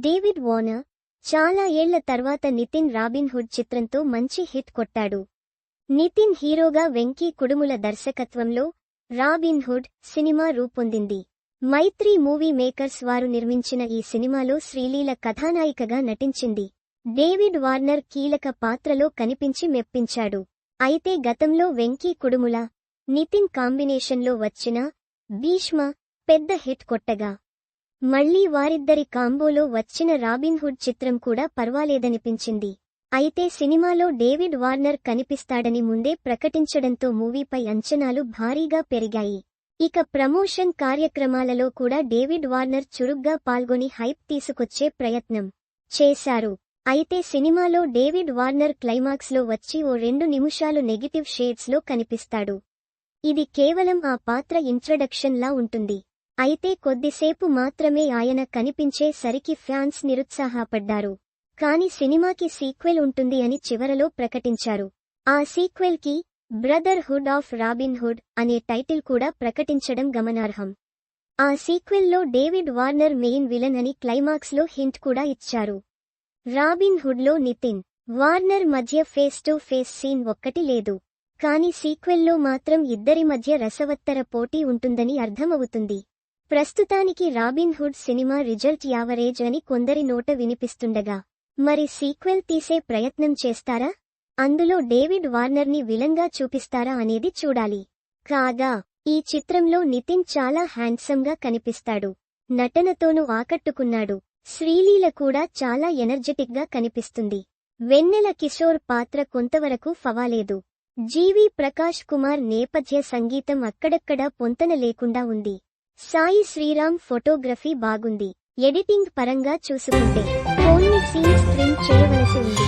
David Warner చాలా ఏళ్ళ తర్వాత నితిన్ రాబిన్ హుడ్ చిత్రంతో మంచి హిట్ కొట్టాడు. నితిన్ హీరోగా వెంకీ కుడుముల దర్శకత్వంలో రాబిన్ హుడ్ సినిమా రూపొందింది. మైత్రి మూవీ మేకర్స్ వారు నిర్మించిన ఈ సినిమాలో శ్రీలీల కథానాయికగా నటించింది. డేవిడ్ వార్నర్ కీలక పాత్రలో కనిపించి మెప్పించాడు. అయితే గతంలో వెంకీ కుడుముల నితిన్ కాంబినేషన్లో వచ్చిన భీష్మ పెద్ద హిట్ కొట్టగా మళ్ళీ వారిద్దరి కాంబోలో వచ్చిన రాబిన్హుడ్ చిత్రం కూడా పర్వాలేదనిపించింది. అయితే సినిమాలో డేవిడ్ వార్నర్ కనిపిస్తాడని ముందే ప్రకటించడంతో మూవీపై అంచనాలు భారీగా పెరిగాయి. ఇక ప్రమోషన్ కార్యక్రమాలలో కూడా డేవిడ్ వార్నర్ చురుగ్గా పాల్గొని హైప్ తీసుకొచ్చే ప్రయత్నం చేశారు. అయితే సినిమాలో డేవిడ్ వార్నర్ క్లైమాక్స్లో వచ్చి ఓ రెండు నిమిషాలు నెగిటివ్ షేడ్స్లో కనిపిస్తాడు. ఇది కేవలం ఆ పాత్ర ఇంట్రడక్షన్ లా ఉంటుంది. అయితే కొద్దిసేపు మాత్రమే ఆయన కనిపించే సరికి ఫ్యాన్స్ నిరుత్సాహపడ్డారు. కాని సినిమాకి సీక్వెల్ ఉంటుంది అని చివరలో ప్రకటించారు. ఆ సీక్వెల్కి brotherhood of Robin Hood అనే టైటిల్ కూడా ప్రకటించడం గమనార్హం. ఆ సీక్వెల్లో డేవిడ్ వార్నర్ మెయిన్ విలన్ అని క్లైమాక్స్లో హింట్ కూడా ఇచ్చారు. రాబిన్ హుడ్లో నితిన్ వార్నర్ మధ్య ఫేస్ టు ఫేస్ సీన్ ఒక్కటి లేదు. కాని సీక్వెల్లో మాత్రం ఇద్దరి మధ్య రసవత్తర పోటీ ఉంటుందని అర్థమవుతుంది. ప్రస్తుతానికి Robin Hood cinema result average అని కొందరి నోట వినిపిస్తుండగా మరి సీక్వెల్ తీసే ప్రయత్నం చేస్తారా? అందులో డేవిడ్ వార్నర్ని విలంగా చూపిస్తారా అనేది చూడాలి. కాగా ఈ చిత్రంలో నితిన్ చాలా హ్యాండ్సమ్గా కనిపిస్తాడు. నటనతోనూ ఆకట్టుకున్నాడు. శ్రీలీల కూడా చాలా ఎనర్జెటిక్గా కనిపిస్తుంది. వెన్నెల కిషోర్ పాత్ర కొంతవరకు ఫవాలేదు. జీవి ప్రకాష్ కుమార్ నేపథ్య సంగీతం అక్కడక్కడా పొంతన లేకుండా ఉంది. సాయి శ్రీరామ్ ఫోటోగ్రఫీ బాగుంది. ఎడిటింగ్ పరంగా చూసుకుంటే కొన్ని సీన్స్ ప్రింట్ చేయవలసి ఉంది.